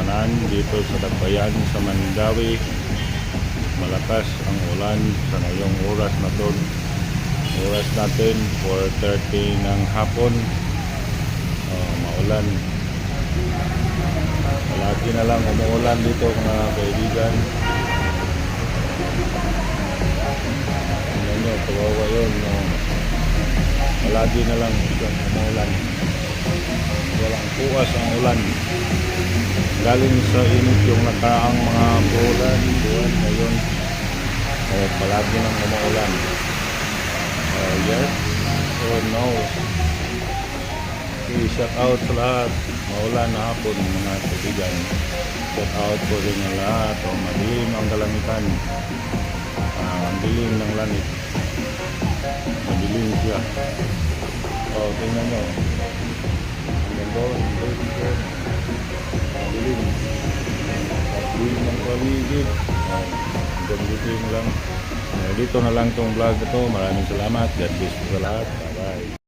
tanan dito sa Dagbayan sa Mandawi. Malakas ang ulan sa ngayong oras na to. Oras natin 4.30 ng hapon. Oh, maulan. Palagi na lang umuulan dito mga kaibigan. Tingnan nyo, kawawa yun. No? Palagi na lang umuulan. Puwas ang ulan. Galing sa init yung nakaraang mga bulan, buwan ngayon. Oh, palagi nang umuulan. Oh, yes or no? Okay, shout out sa lahat. Maulan na hapon mga kaibigan. Shout out po rin ng lahat. O madilim ang kalamitan. Ah, ang dilim ng langit. Madilim siya. O, tingnan nyo. Paligid. Dito lang. Dito na lang tong vlog na to. Maraming salamat. God bless po sa lahat. Bye-bye.